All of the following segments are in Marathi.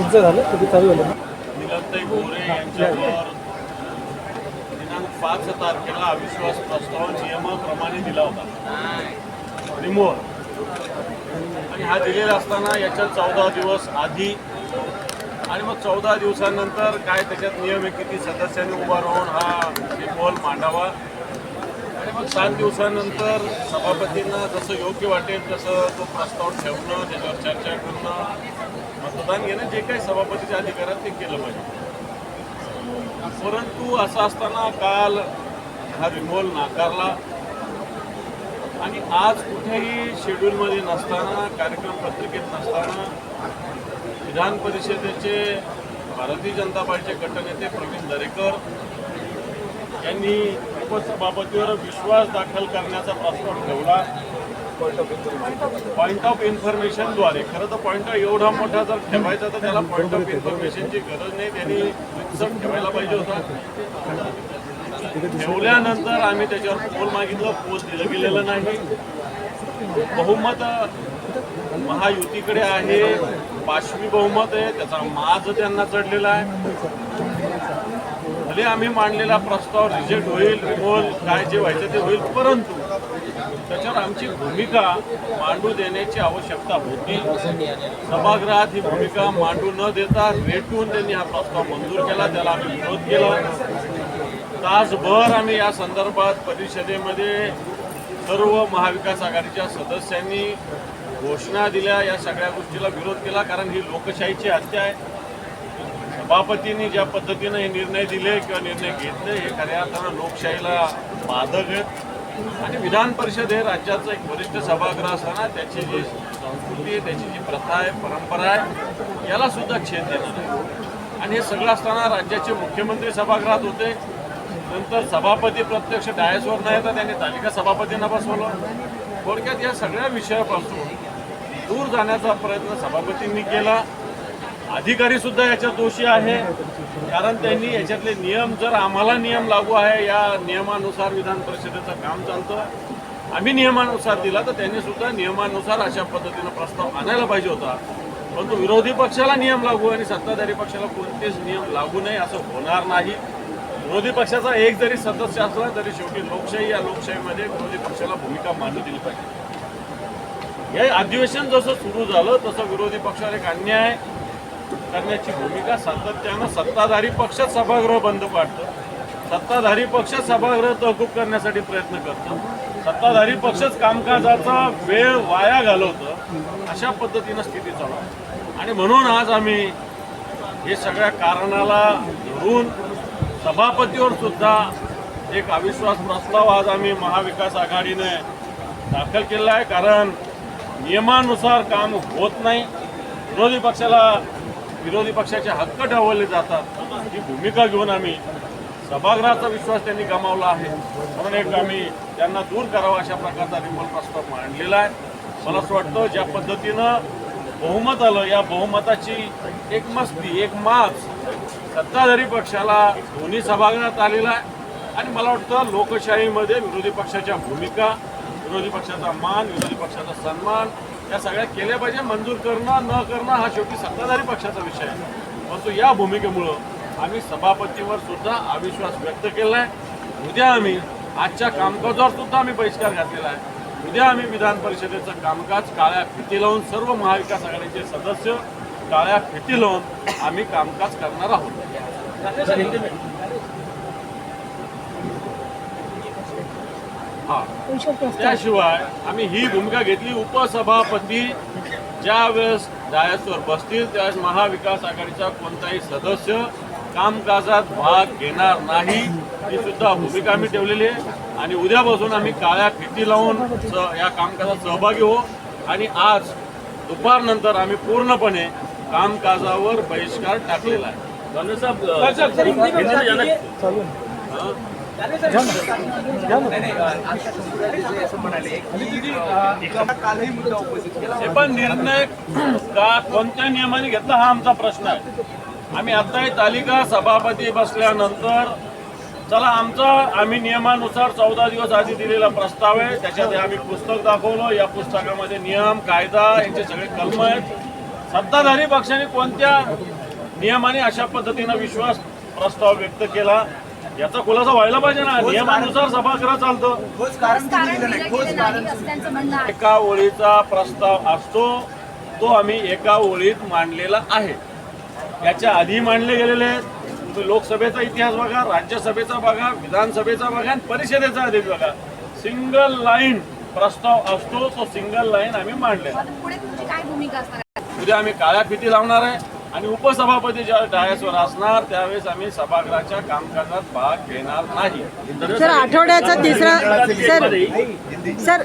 तुमचं झालं? तुम्ही चालू झालं? ना गोरे यांच्यावर दिनांक पाच तारखेला अविश्वास प्रस्ताव नियमाप्रमाणे दिला होता. रिमूव्हर आणि हा दिलेला असताना याच्यात चौदा दिवस आधी आणि मग चौदा दिवसानंतर काय त्याच्यात नियम आहे किती सदस्यांनी उभा राहून हा रिमूव्हल मांडावा? मग सात दिवसानंतर सभापतींना जसं योग्य वाटेल तसं तो प्रस्ताव ठेवणं त्याच्यावर चर्चा करणं मतदान घेणं जे काही सभापतीच्या अधिकारात ते केलं पाहिजे. परंतु असं असताना काल हा रिमोल नाकारला. आणि आज कुठेही शेड्यूलमध्ये नसताना कार्यक्रम पत्रिकेत नसताना विधान परिषदेचे भारतीय जनता पार्टीचे गटनेते प्रवीण दरेकर यांनी उपसभापतीवर विश्वास दाखल करण्याचा प्रस्ताव ठेवला. पॉईंट ऑफ इन्फॉर्मेशनद्वारे खरं तर पॉईंट एवढा मोठा जर ठेवायचा तर त्याला पॉईंट ऑफ इन्फॉर्मेशनची गरज नाही. त्यांनी रितसर ठेवायला पाहिजे होता. ठेवल्यानंतर आम्ही त्याच्यावर पोल मागितलं. पोल दिलं गेलेलं नाही. बहुमत महायुतीकडे आहे. पाचवी बहुमत आहे. त्याचा माज त्यांना चढलेला आहे. भले आम्ही मांडलेला प्रस्ताव रिजेक्ट होईल रिमोल काय जे व्हायचं ते होईल परंतु त्याच्यावर आमची भूमिका मांडू देण्याची आवश्यकता होती. सभागृहात ही भूमिका मांडू न देता रेटून त्यांनी हा प्रस्ताव मंजूर केला त्याला आम्ही विरोध केला. तासभर आम्ही या संदर्भात परिषदेमध्ये सर्व महाविकास आघाडीच्या सदस्यांनी घोषणा दिल्या या सगळ्या गोष्टीला विरोध केला कारण ही लोकशाहीची हत्या आहे. सभापतींनी ज्या पद्धतीनं हे निर्णय दिले किंवा निर्णय घेतले हे खऱ्या अर्थानं लोकशाहीला बाधक आहेत. आणि विधान परिषद हे राज्याचं एक वरिष्ठ सभागृह असताना त्याची जी संस्कृती आहे त्याची जी प्रथा आहे परंपरा आहे याला सुद्धा छेद देणार आहे. आणि हे सगळं असताना राज्याचे मुख्यमंत्री सभागृहात होते. नंतर सभापती प्रत्यक्ष डायसवर नाही तर त्यांनी तालिका सभापतींना बसवलं. थोडक्यात या सगळ्या विषयापासून दूर जाण्याचा प्रयत्न सभापतींनी केला. अधिकारी सुद्धा याच्यात दोषी आहे. कारण त्यांनी याच्यातले नियम जर आम्हाला नियम लागू आहे या नियमानुसार विधान परिषदेचं काम चालतं. आम्ही नियमानुसार दिला तर त्यांनी सुद्धा नियमानुसार अशा पद्धतीनं प्रस्ताव आणायला पाहिजे होता. परंतु विरोधी पक्षाला नियम लागू आणि सत्ताधारी पक्षाला कोणतेच नियम लागू नये असं होणार नाही. विरोधी पक्षाचा एक जरी सदस्य असला तरी शेवटी लोकशाही या लोकशाहीमध्ये विरोधी पक्षाला भूमिका मांडू दिली पाहिजे. हे अधिवेशन जसं सुरू झालं तसं विरोधी पक्षाला एक अन्याय करण्याची भूमिका सातत्यानं सत्ताधारी पक्ष सभागृह बंद पाडतं. सत्ताधारी पक्ष सभागृह तहकूब करण्यासाठी प्रयत्न करतं. सत्ताधारी पक्षच कामकाजाचा वेळ वाया घालवतं. अशा पद्धतीनं स्थिती चालू आणि म्हणून आज आम्ही हे सगळ्या कारणाला धरून सभापतीवर सुद्धा एक अविश्वास प्रस्ताव आज आम्ही महाविकास आघाडीने दाखल केला आहे. कारण नियमानुसार काम होत नाही. विरोधी पक्षाला विरोधी पक्षाचे हक्क डावलले जातात. ही भूमिका घेऊन आम्ही सभागृहाचा विश्वास त्यांनी गमावला आहे. म्हणून एक आम्ही त्यांना दूर करावा अशा प्रकारचा रिमोल प्रस्ताव मांडलेला आहे. मला असं वाटतं ज्या पद्धतीनं बहुमत आलं या बहुमताची एक मस्ती एक माच सत्ताधारी पक्षाला दोन्ही सभागृहात आलेला आहे. आणि मला वाटतं लोकशाहीमध्ये विरोधी पक्षाच्या भूमिका विरोधी पक्षाचा मान विरोधी पक्षाचा सन्मान या सगळ्या केल्या पाहिजे. मंजूर करणं न करणं हा शेवटी सत्ताधारी पक्षाचा विषय आहे. परंतु या भूमिकेमुळं आम्ही सभापतीवर सुद्धा अविश्वास व्यक्त केला आहे. उद्या आम्ही आजच्या कामकाजावर सुद्धा आम्ही बहिष्कार घातलेला आहे. उद्या आम्ही विधान परिषदेचं कामकाज काळ्या फिती लावून सर्व महाविकास आघाडीचे सदस्य काळ्या फिती लावून आम्ही कामकाज करणार आहोत. त्याशिवाय आम्ही ही भूमिका घेतली. उपसभापती ज्या वेळेस डायसवर बसतील त्यावेळेस महाविकास आघाडीचा कोणताही सदस्य कामकाजात भाग घेणार नाही ही सुद्धा भूमिका आम्ही ठेवलेली आहे. आणि उद्यापासून आम्ही काळ्या फिती लावून या कामकाजात सहभागी हो आणि आज दुपारनंतर आम्ही पूर्णपणे कामकाजावर बहिष्कार टाकलेला आहे. हे पण निर्णय का कोणत्या नियमाने घेतला हा आमचा प्रश्न आहे. आम्ही आताही तालिका सभापती बसल्यानंतर चला आमचा आम्ही नियमानुसार चौदा दिवस आधी दिलेला प्रस्ताव आहे. त्याच्यात आम्ही पुस्तक दाखवलं. या पुस्तकामध्ये नियम कायदा यांचे सगळे कलम आहेत. सत्ताधारी पक्षाने कोणत्या नियमाने अशा पद्धतीनं विश्वास प्रस्ताव व्यक्त केला? याचा खुलासा व्हायला पाहिजे ना. नियमानुसार सभागृह चालतं. एका ओळीचा प्रस्ताव असतो तो आम्ही एका ओळीत मांडलेला आहे. याच्या आधी मांडले गेलेले आहेत. तुम्ही लोकसभेचा इतिहास बघा राज्यसभेचा बघा विधानसभेचा बघा आणि परिषदेचा आधी बघा. सिंगल लाईन प्रस्ताव असतो तो सिंगल लाईन आम्ही मांडलेला आता पुढे तुमची काय भूमिका असणार आहे? उद्या आम्ही काळ्या फिती लावणार आहे. आणि उपसभापती ज्या डायसवर असणार त्यावेळेस आम्ही सभागृहाच्या कामकाजात भाग घेणार नाही. सर आठवड्याचा तिसरा सर सर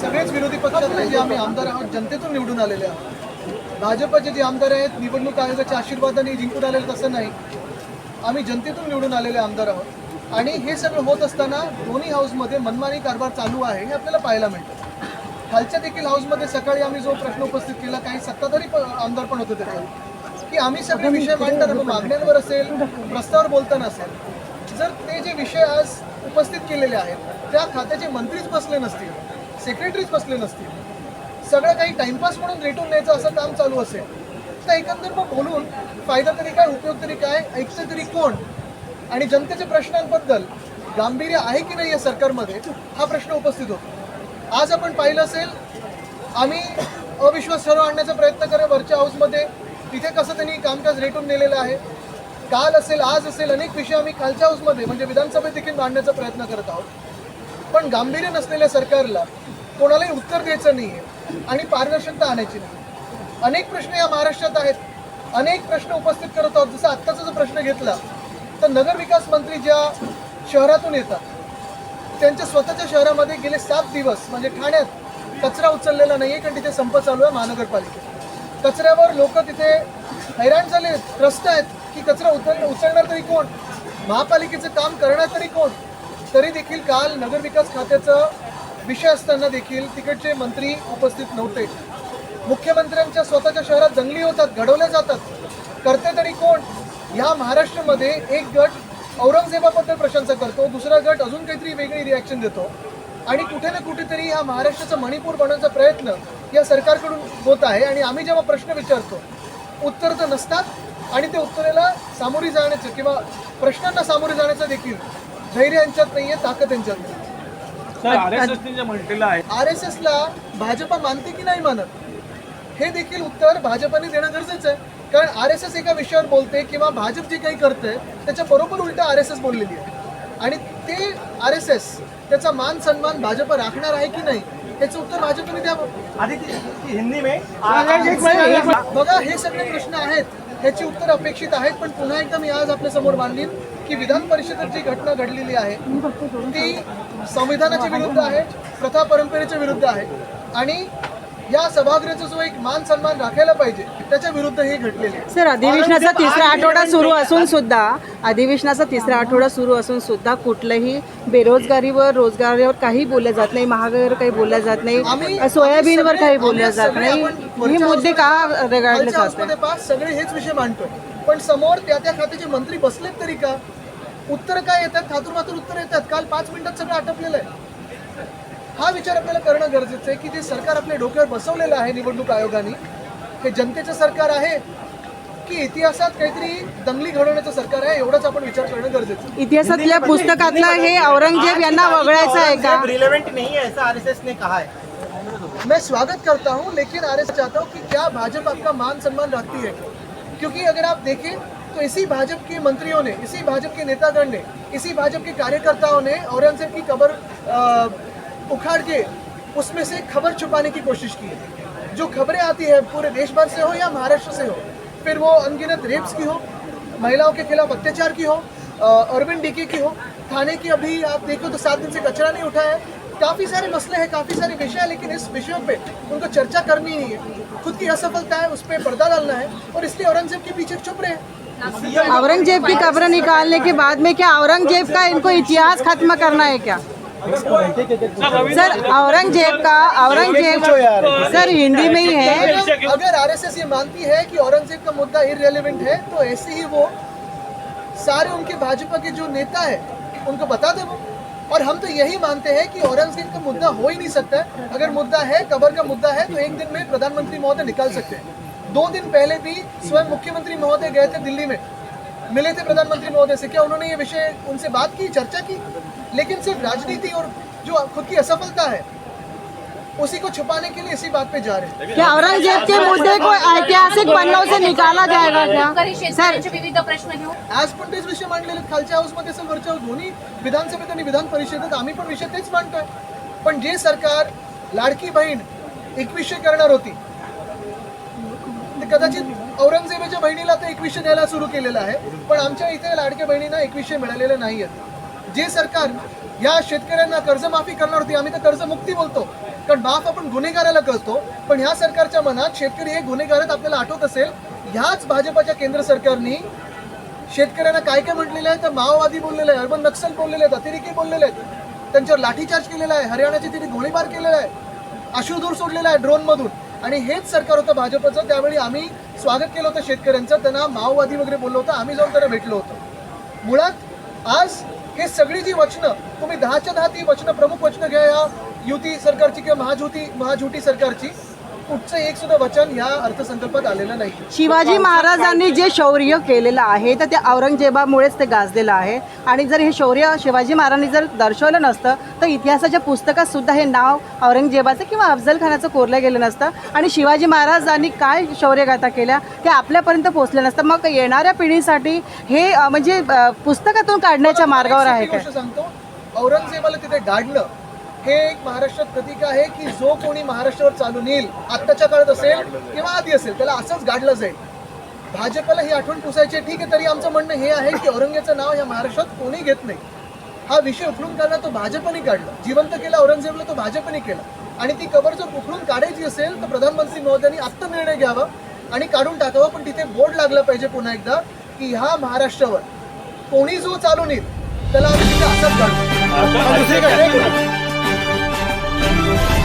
सगळेच विरोधी पक्षातले जे आम्ही आमदार आहोत जनतेतून निवडून आलेले आहोत. भाजपचे जे आमदार आहेत निवडणूक आयोगाच्या आशीर्वादाने जिंकून आलेले तसं नाही. आम्ही जनतेतून निवडून आलेले आमदार आहोत. आणि हे सगळं होत असताना दोन्ही हाऊसमध्ये मनमानी कारभार चालू आहे हे आपल्याला पाहायला मिळतं. खालच्या देखील हाऊसमध्ये सकाळी आम्ही जो प्रश्न उपस्थित केला काही सत्ताधारी आमदार पण होते त्याच्यावर की आम्ही सगळे विषय मांडताना मागण्यांवर असेल प्रस्तावावर बोलताना असेल जर ते जे विषय आज उपस्थित केलेले आहेत त्या खात्याचे मंत्रीच बसले नसतील सेक्रेटरीज बसले नसतील सगळं काही टाइमपास म्हणून रेटून न्यायचं असं काम चालू असेल तर एकंदर मग बोलून फायदा तरी काय उपयोग तरी काय ऐकतं तरी कोण? आणि जनतेच्या प्रश्नांबद्दल गांभीर्य आहे की नाही या सरकारमध्ये हा प्रश्न उपस्थित होतो. आज आपण पाहिलं असेल आम्ही अविश्वास ठराव आणण्याचा प्रयत्न करा वरच्या हाऊसमध्ये. तिथे कसं त्यांनी कामकाज रेटून नेलेलं आहे. काल असेल आज असेल अनेक विषय आम्ही खालच्या हाऊसमध्ये म्हणजे विधानसभेत देखील मांडण्याचा प्रयत्न करत आहोत. पण गांभीर्य नसलेल्या सरकारला कोणालाही उत्तर द्यायचं नाही आहे आणि पारदर्शकता आणायची नाही अनेक प्रश्न या महाराष्ट्रात आहेत. अनेक प्रश्न उपस्थित करत आहोत. जसं आत्ताचा जो प्रश्न घेतला तर नगरविकास मंत्री ज्या शहरातून येतात. त्यांच्या स्वतःच्या शहरामध्ये गेले सात दिवस म्हणजे ठाण्यात कचरा उचललेला नाही आहे कारण तिथे संप चालू आहे महानगरपालिकेत. कचऱ्यावर लोक तिथे हैराण झाले त्रस्त आहेत की कचरा उचल उचलणार तरी कोण? महापालिकेचं काम करणार तरी कोण? तरी देखील काल नगरविकास खात्याचा विषय असताना देखील तिकडचे मंत्री उपस्थित नव्हते. मुख्यमंत्र्यांच्या स्वतःच्या शहरात दंगली होतात घडवल्या जातात. करते तरी कोण? ह्या महाराष्ट्रामध्ये एक गट औरंगजेबाबद्दल प्रशंसा करतो दुसरा गट अजून काहीतरी वेगळी रिॲक्शन देतो. आणि कुठे ना कुठेतरी हा महाराष्ट्राचा मणिपूर बनवण्याचा प्रयत्न या सरकारकडून होत आहे. आणि आम्ही जेव्हा प्रश्न विचारतो उत्तर तर नसतात आणि ते उत्तरेला सामोरी जाण्याचं किंवा प्रश्नांना सामोरे जाण्याचं देखील धैर्य यांच्यात नाहीये ताकद यांच्यात नाही आर एस एसला भाजपा मानते की नाही मानत? हे देखील उत्तर भाजपने देणं गरजेचं आहे. कारण आर एस एस एका विषयावर बोलते किंवा भाजप जे काही करते त्याच्या बरोबर उलट आर एस एस बोललेली आहे. आणि ते आर एस एस त्याचा मान सन्मान भाजप राखणार आहे की नाही याचं उत्तर भाजपने द्यावं हिंदी में? बघा हे सगळे प्रश्न आहेत ह्याची उत्तर अपेक्षित आहेत पण पुन्हा एकदा मी आज आपल्यासमोर मांडलीन की विधान परिषदेत जी घटना घडलेली आहे ती संविधानाच्या विरुद्ध आहे प्रथा परंपरेच्या विरुद्ध आहे. आणि या सभागृहाचा जो एक मान सन्मान राखायला पाहिजे त्याच्या विरुद्ध हे घडलेले सर अधिवेशनाचा तिसरा आठवडा सुरू असून सुद्धा अधिवेशनाचा तिसरा आठवडा सुरू असून सुद्धा कुठलंही बेरोजगारीवर रोजगारीवर काही बोललं जात नाही महागाईवर काही बोललं जात नाही सोयाबीनवर काही बोललं आम्ही जात नाही. हे मुद्दे का रेगाडले जात सगळे हेच विषय मांडतो पण समोर त्या त्या खात्याचे मंत्री बसलेत तरी का? उत्तर काय येतात? थातूर मातूर उत्तर येतात? काल पाच मिनिटात सगळं आटपलेलं आहे. हा विचार आपल्याला करणं गरजेचं आहे की जे सरकार आपल्या डोक्यावर बसवलेलं आहे निवडणूक आयोगाने हे जनतेचं सरकार आहे की इतिहासात काहीतरी दंगली घडवण्याचं सरकार आहे एवढाच आपण विचार करणं गरजेचं आहे. इतिहासातल्या पुस्तकातलं हे औरंगजेब यांना वगळायचं आहे का? रिलेवेंट नहीं है ऐसा आरएसएस ने कहा है मैं स्वागत करता हूं लेकिन आर चाहता हूं कि क्या भाजपा आपका मान सम्मान रखती है? क्योंकि अगर आप देखें तो इसी भाजपा के मंत्रियों ने इसी भाजपा के नेतागण ने इसी भाजपा के कार्यकर्ताओं ने औरंगजेब की कबर अ, उखाड़ के उसमें से खबर छुपाने की कोशिश की। है जो खबरें आती है, पूरे देश भर से हो या महाराष्ट्र से हो, फिर वो अनगिनत रेप्स की हो, महिलाओं के खिलाफ अत्याचार की हो अरविंद डीके की हो, थाने की अभी आप देखो तो सात दिन से कचरा नहीं उठा है। काफ़ी सारे मसले हैं, काफ़ी सारे विषय हैं, लेकिन इस विषयों पे उनको चर्चा करनी नहीं है। खुद की असफलता है, उस पर पर्दा डालना है और इसलिए औरंगज़ेब के पीछे चुप रहे। औरंगज़ेब की कब्र निकालने के बाद में क्या औरंगज़ेब का इनको इतिहास खत्म करना है क्या? सर औरंगज़ेब का औरंगज़ेब सर हिंदी में ही है। अगर, आरएसएस ये मानती है कि औरंगज़ेब का मुद्दा इरेलीवेंट है तो ऐसे ही वो सारे उनके भाजपा के जो नेता है उनको बता दे। वो और हम तो यही मानते हैं कि औरंगज़ेब का मुद्दा हो ही नहीं सकता। अगर मुद्दा है कबर का मुद्दा है तो एक दिन में प्रधानमंत्री महोदय निकाल सकते हैं। दो दिन पहले भी स्वयं मुख्यमंत्री महोदय गए थे दिल्ली में। मिले थे प्रधानमंत्री महोदय से। क्या उन्होंने ये विषय उनसे बात की चर्चा की? लेकिन सिर्फ़ राजनीति और जो खुद की असफलता है उसी को छुपाने के लिए इसी बात पे जा रहे हैं। क्या औरंगज़ेब के मुद्दे को ऐतिहासिक पन्नों से निकाला जाएगा क्या? सर विविध प्रश्न घेऊन आज पण तेच विषय मांडलेले आहेत. खालच्या हाऊसमध्ये असेल वरच्या दोन्ही विधानसभेत आणि विधान परिषदेत आम्ही पण विषय तेच मांडतोय. पण जे सरकार लाडकी बहीण एकवीसशे करणार होती कदाचित औरंगजेबाच्या बहिणीला तर एकवीसशे द्यायला सुरू केलेलं आहे पण आमच्या इथे लाडक्या बहिणींना एकवीसशे मिळालेले नाही आहेत जे सरकार या शेतकऱ्यांना कर्जमाफी करणार होती आम्ही तर कर्जमुक्ती बोलतो. कारण माफ आपण गुन्हेगाराला करतो पण ह्या सरकारच्या मनात शेतकरी हे गुन्हेगार आपल्याला आठवत असेल ह्याच भाजपाच्या केंद्र सरकारनी शेतकऱ्यांना काय काय म्हटलेलं आहे तर माओवादी बोललेले आहे अर्बन नक्सल बोललेले आहेत अतिरेकी बोललेले आहेत. त्यांच्यावर लाठीचार्ज केलेला आहे हरियाणाचे तिने गोळीबार केलेला आहे अश्रुधूर सोडलेला आहे ड्रोनमधून. आणि हेच सरकार होतं भाजपचं त्यावेळी आम्ही स्वागत केलं होतं शेतकऱ्यांचं त्यांना माओवादी वगैरे बोललो होतं आम्ही जाऊन त्यांना भेटलो होतो. मुळात आज हे सगळी जी वचनं तुम्ही दहाच्या दहा ती वचनं प्रमुख वचनं घ्या या युती सरकारची किंवा महाजुती महाजुटी सरकारची. कुठचं एक सुद्धा वचन ह्या अर्थसंकल्पात आलेलं नाही. शिवाजी महाराजांनी जे शौर्य केलेलं आहे तर ते औरंगजेबामुळेच ते गाजलेलं आहे. आणि जर हे शौर्य शिवाजी महाराजांनी जर दर्शवलं नसतं तर इतिहासाच्या पुस्तकात सुद्धा हे नाव औरंगजेबाचं किंवा अफजल खानाचं कोरलं गेलं नसतं. आणि शिवाजी महाराजांनी काय शौर्यगाथा केल्या ते आपल्यापर्यंत पोहोचलं नसतं. मग येणाऱ्या पिढीसाठी हे म्हणजे पुस्तकातून काढण्याच्या मार्गावर आहे काय? सांगतो. औरंगजेबाला तिथे गाडलं. हे एक महाराष्ट्रात प्रतीक आहे की जो कोणी महाराष्ट्रावर चालून येईल आत्ताच्या काळात असेल किंवा आधी असेल त्याला असंच गाडलं जाईल. भाजपला ही आठवण पुसायची ठीक आहे तरी आमचं म्हणणं हे आहे की औरंगजेबाचं नाव या महाराष्ट्रात कोणी घेत नाही. हा विषय उकळून काढला तो भाजपने काढला. जिवंत केला औरंगजेबला तो भाजपने केला. आणि ती कबर जर उकळून काढायची असेल तर प्रधानमंत्री महोदयांनी आत्ता निर्णय घ्यावा आणि काढून टाकावा. पण तिथे बोर्ड लागला पाहिजे पुन्हा एकदा की ह्या महाराष्ट्रावर कोणी जो चालून येईल त्याला आम्ही तिथे असंच काढतो अशा दुसरी काय